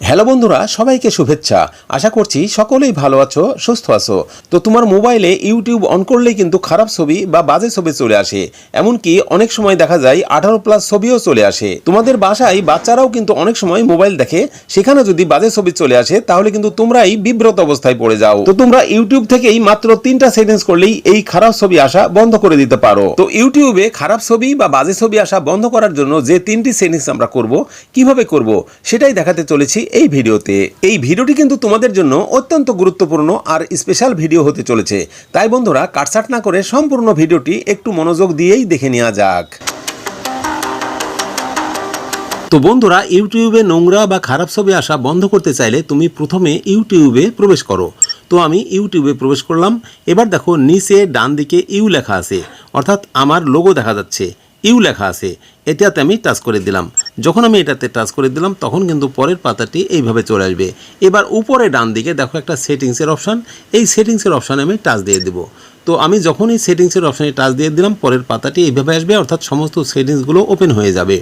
Hello বন্ধুরা, সবাইকে শুভেচ্ছা। আশা করছি সকলেই ভালো আছো, সুস্থ আছো। তো তোমার মোবাইলে ইউটিউব অন করলেই কিন্তু খারাপ ছবি বা বাজে ছবি চলে আসে। এমনকি অনেক সময় দেখা যায় আঠারো প্লাস ছবিও চলে আসে। তোমাদের বাসায় বাচ্চারাও কিন্তু অনেক সময় মোবাইল দেখে। সেখানে যদি বাজে ছবি চলে আসে, তাহলে কিন্তু তোমরাই বিব্রত অবস্থায় পড়ে যাও। তো তোমরা ইউটিউব থেকেই মাত্র তিনটা সেটিংস করলেই এই খারাপ ছবি আসা বন্ধ করে দিতে পারো। তো ইউটিউবে খারাপ ছবি বা বাজে ছবি আসা বন্ধ করার জন্য যে তিনটি সেটিংস আমরা করব, কীভাবে করব, সেটাই দেখাতে চলেছি এই ভিডিওতে, এই ভিডিওটি কিন্তু তোমাদের জন্য অত্যন্ত গুরুত্বপূর্ণ আর স্পেশাল ভিডিও হতে চলেছে। তাই বন্ধুরা কাটসাট না করে সম্পূর্ণ ভিডিওটি একটু মনোযোগ দিয়েই দেখে নেওয়া যাক। তো বন্ধুরা, ইউটিউবে নোংরা বা খারাপ ছবি আসা বন্ধ করতে চাইলে তুমি প্রথমে ইউটিউবে প্রবেশ করো। তো আমি ইউটিউবে প্রবেশ করলাম। এবার দেখো, নিচে ডান দিকে ইউ লেখা আছে। অর্থাৎ আমার লোগো দেখা যাচ্ছে। ইউ লেখা আছে। এটাতে আমি টাচ করে দিলাম। যখন আমি এটাতে টাচ করে দিলাম, তখন কিন্তু পরের পাতাটি এইভাবে চলে আসবে। এবার উপরে ডান দিকে দেখো একটা সেটিংসের অপশান। এই সেটিংসের অপশানে আমি টাচ দিয়ে দেবো। তো আমি যখনই সেটিংসের অপশানে টাচ দিয়ে দিলাম, পরের পাতাটি এইভাবে আসবে, অর্থাৎ সমস্ত সেটিংসগুলো ওপেন হয়ে যাবে।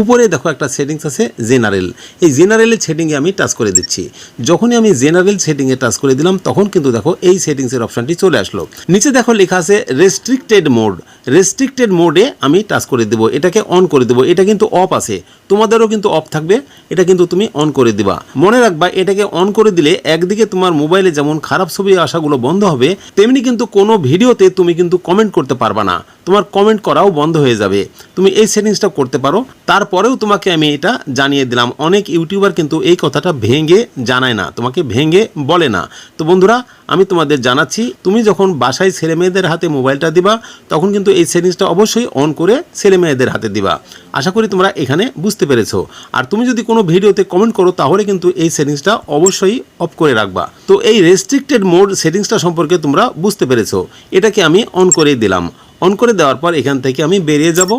উপরে দেখো একটা সেটিংস আছে জেনারেল এই জেনারেলের সেটিংয়ে আমি টাচ করে দিচ্ছি। যখনই আমি জেনারেল সেটিংয়ে টাচ করে দিলাম, তখন কিন্তু দেখো এই সেটিংসের অপশানটি চলে আসলো। নিচে দেখো লেখা আছে রেস্ট্রিক্টেড মোড রেস্ট্রিক্টেড মোডে আমি টাচ করে দেবো, এটাকে অন করে দেবো। এটা কিন্তু অফ আছে। তোমাদেরও কিন্তু অফ থাকবে, এটা কিন্তু তুমি অন করে দিবা। মনে রাখবা, এটাকে অন করে দিলে একদিকে তোমার মোবাইলে যেমন খারাপ ছবি আসাগুলো বন্ধ হবে, তেমনি কিন্তু কোনো ভিডিওতে তুমি কিন্তু কমেন্ট করতে পারবা না। তোমার কমেন্ট করাও বন্ধ হয়ে যাবে। তুমি এই সেটিংসটা করতে পারো। তারপরেও তোমাকে আমি এটা জানিয়ে দিলাম। অনেক ইউটিউবার কিন্তু এই কথাটা ভেঙে জানায় না। তোমাকে ভেঙে বলে না। তো বন্ধুরা, আমি তোমাদের জানাচ্ছি, তুমি যখন বাসায় ছেলে মেয়েদের হাতে মোবাইলটা দিবা, তখন কিন্তু এই সেটিংসটা অবশ্যই অন করে ছেলে মেয়েদের হাতে দিবা। আশা করি তোমরা এখানে বুঝতে পেরেছ। আর তুমি যদি কোনো ভিডিওতে কমেন্ট করো, তাহলে কিন্তু এই সেটিংসটা অবশ্যই অফ করে রাখবা। তো এই রেস্ট্রিক্টেড মোড সেটিংসটা সম্পর্কে তোমরা বুঝতে পেরেছ। এটাকে আমি অন করে দিলাম। অন করে দেওয়ার পর এখান থেকে আমি বেরিয়ে যাব।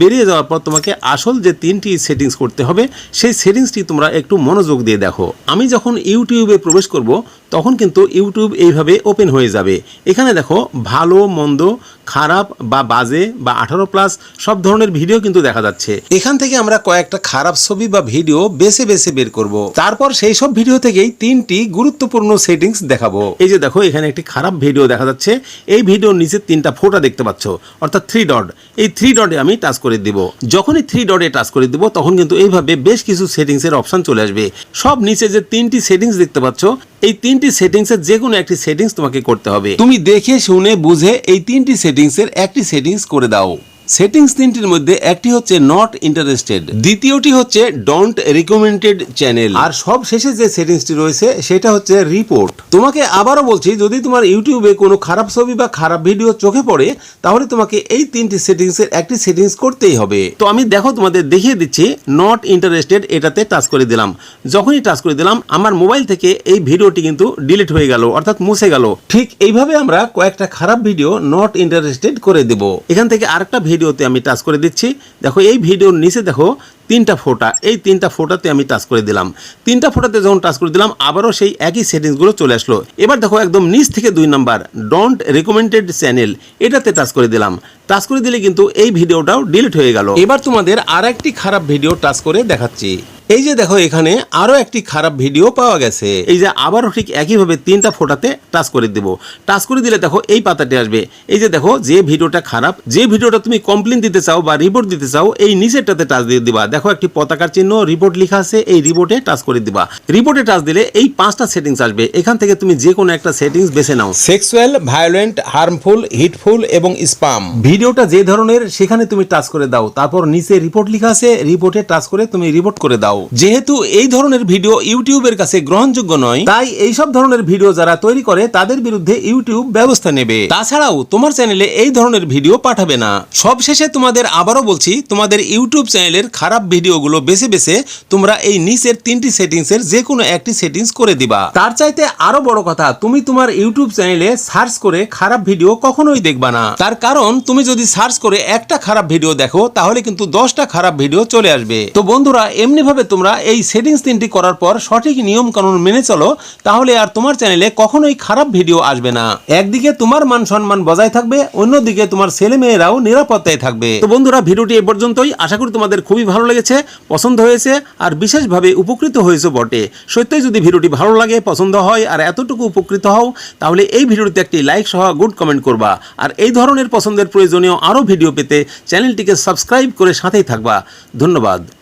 বেরিয়ে যাওয়ার পর তোমাকে আসল যে তিনটি সেটিংস করতে হবে, সেই সেটিংসটি তোমরা একটু মনোযোগ দিয়ে দেখো। আমি যখন ইউটিউবে প্রবেশ করব, তখন কিন্তু ইউটিউব এইভাবে ওপেন হয়ে যাবে। এখানে দেখো, ভালো, মন্দ, খারাপ বা বাজে বা আঠারো প্লাস সব ধরনের ভিডিও কিন্তু দেখা যাচ্ছে। এখান থেকে আমরা কয়েকটা খারাপ ছবি বা ভিডিও বেছে বেছে বের করব। তারপর সেই সব ভিডিও থেকেই তিনটি গুরুত্বপূর্ণ সেটিংস দেখাবো। এই যে দেখো, এখানে একটি খারাপ ভিডিও দেখা যাচ্ছে। এই ভিডিওর নিচে তিনটা ফোটা দেখতে পাচ্ছ, অর্থাৎ থ্রি ডট এই থ্রি ডটে আমি টাচ করে দিব। যখনই থ্রি ডটে টাচ করে দিব, তখন কিন্তু এইভাবে বেশ কিছু সেটিংস এর অপশন চলে আসবে। সব নিচে যে তিনটি সেটিংস দেখতে পাচ্ছ, এই তিনটি সেটিংসের যে কোনো একটি সেটিংস তোমাকে করতে হবে। তুমি দেখে, শুনে, বুঝে এই তিনটি সেটিংস এর একটি সেটিংস করে দাও। সেটিংস তিনটির মধ্যে একটি হচ্ছে নট ইন্টারেস্টেড দ্বিতীয়টি হচ্ছে ডোন্ট রিকমেন্ডেড চ্যানেল আর সব শেষে যে সেটিংসটি রয়েছে সেটা হচ্ছে রিপোর্ট তোমাকে আবারও বলছি যদি তোমার ইউটিউবে কোনো খারাপ ছবি বা খারাপ ভিডিও চোখে পড়ে তাহলে তোমাকে এই তিনটি সেটিংসের একটি সেটিংস করতেই হবে। তো আমি দেখো তোমাদের দেখিয়ে দিচ্ছি নট ইন্টারেস্টেড এটাতে টাচ করে দিলাম। যখনই টাচ করে দিলাম আমার মোবাইল থেকে এই ভিডিওটি কিন্তু ডিলিট হয়ে গেল অর্থাৎ মুছে গেল। ঠিক এইভাবে আমরা কয়েকটা খারাপ ভিডিও নট ইন্টারেস্টেড করে দেব। এখান থেকে আরেকটা ভিডিওতে আমি টাচ করে দিচ্ছি। দেখো, এই ভিডিওর নিচে দেখো, তিনটা ফোটা। এই তিনটা ফোটাতে আমি টাচ করে দিলাম। তিনটা ফোটাতে যখন টাচ করে দিলাম, আবারও সেই একই সেটিংসগুলো চলে আসলো। এবার দেখো, একদম নিচ থেকে দুই নাম্বার ডোন্ট রেকমেন্ডেড চ্যানেল এটাতে টাচ করে দিলাম। টাচ করে দিলে কিন্তু এই ভিডিওটাও ডিলিট হয়ে গেল। এবার তোমাদের আর একটি খারাপ ভিডিও টাচ করে দেখাচ্ছি। এই যে দেখো এখানে আরও একটি খারাপ ভিডিও পাওয়া গেছে। এই যে আবারও ঠিক একইভাবে তিনটা ফোটাতে টাচ করে দেব। টাচ করে দিলে দেখো এই পাতাটি আসবে। এই যে দেখো যে ভিডিওটা খারাপ যে ভিডিওটা তুমি কমপ্লেন দিতে চাও বা রিপোর্ট দিতে চাও এই নিচেরটাতে টাচ দিয়ে দিবা। দেখো একটি পতাকার চিহ্ন রিপোর্ট লেখা আছে এই রিপোর্টে টাচ করে দিবা। রিপোর্টে টাচ দিলে এই পাঁচটা সেটিংস আসবে। এখান থেকে তুমি যে কোনো একটা সেটিংস বেছে নাও। সেক্সুয়াল ভায়োলেন্ট হার্মফুল হিটফুল এবং স্পাম ভিডিওটা যে ধরনের সেখানে তুমি টাচ করে দাও। তারপর নিচে রিপোর্ট লেখা আছে রিপোর্টে টাচ করে তুমি রিপোর্ট করে দাও। যেহেতু এই ধরনের ভিডিও ইউটিউবের কাছে গ্রহণযোগ্য নয়, তাই এই সব ধরনের ভিডিও যারা তৈরি করে, তাদের বিরুদ্ধে ইউটিউব ব্যবস্থা নেবে। তাছাড়াও, তোমার চ্যানেলে এই ধরনের ভিডিও পাঠাবে না। সবশেষে তোমাদের আবারও বলছি, তোমাদের ইউটিউব চ্যানেলের খারাপ ভিডিওগুলো বেছে বেছে তোমরা এই নিচের তিনটি সেটিংসের যে কোনো একটি সেটিংস করে দিবা। তার চাইতে আরও বড় কথা, তুমি তোমার ইউটিউব চ্যানেলে সার্চ করে খারাপ ভিডিও কখনোই দেখবা না। তার কারণ, তুমি যদি সার্চ করে একটা খারাপ ভিডিও দেখো, তাহলে কিন্তু দশটা খারাপ ভিডিও চলে আসবে। তো বন্ধুরা এমনি ভাবে তোমরা এই সেটিংস তিনটি করার পর সঠিক নিয়ম কানুন মেনে চলো, তাহলে আর তোমার চ্যানেলে কখনোই খারাপ ভিডিও আসবে না। একদিকে তোমার মান সম্মান বজায় থাকবে, অন্যদিকে তোমার ছেলে মেয়েরাও নিরাপত্তায় থাকবে। তো বন্ধুরা, ভিডিওটি এ পর্যন্তই। আশা করি তোমাদের খুবই ভালো লেগেছে, পছন্দ হয়েছে, আর বিশেষভাবে উপকৃত হয়েছে বটে। সত্যিই যদি ভিডিওটি ভালো লাগে, পছন্দ হয়, আর এতটুকু উপকৃত হও, তাহলে এই ভিডিওটিতে একটি লাইক সহ গুড কমেন্ট করবা। আর এই ধরনের পছন্দের প্রয়োজনীয় আরও ভিডিও পেতে চ্যানেলটিকে সাবস্ক্রাইব করে সাথেই থাকবা। ধন্যবাদ।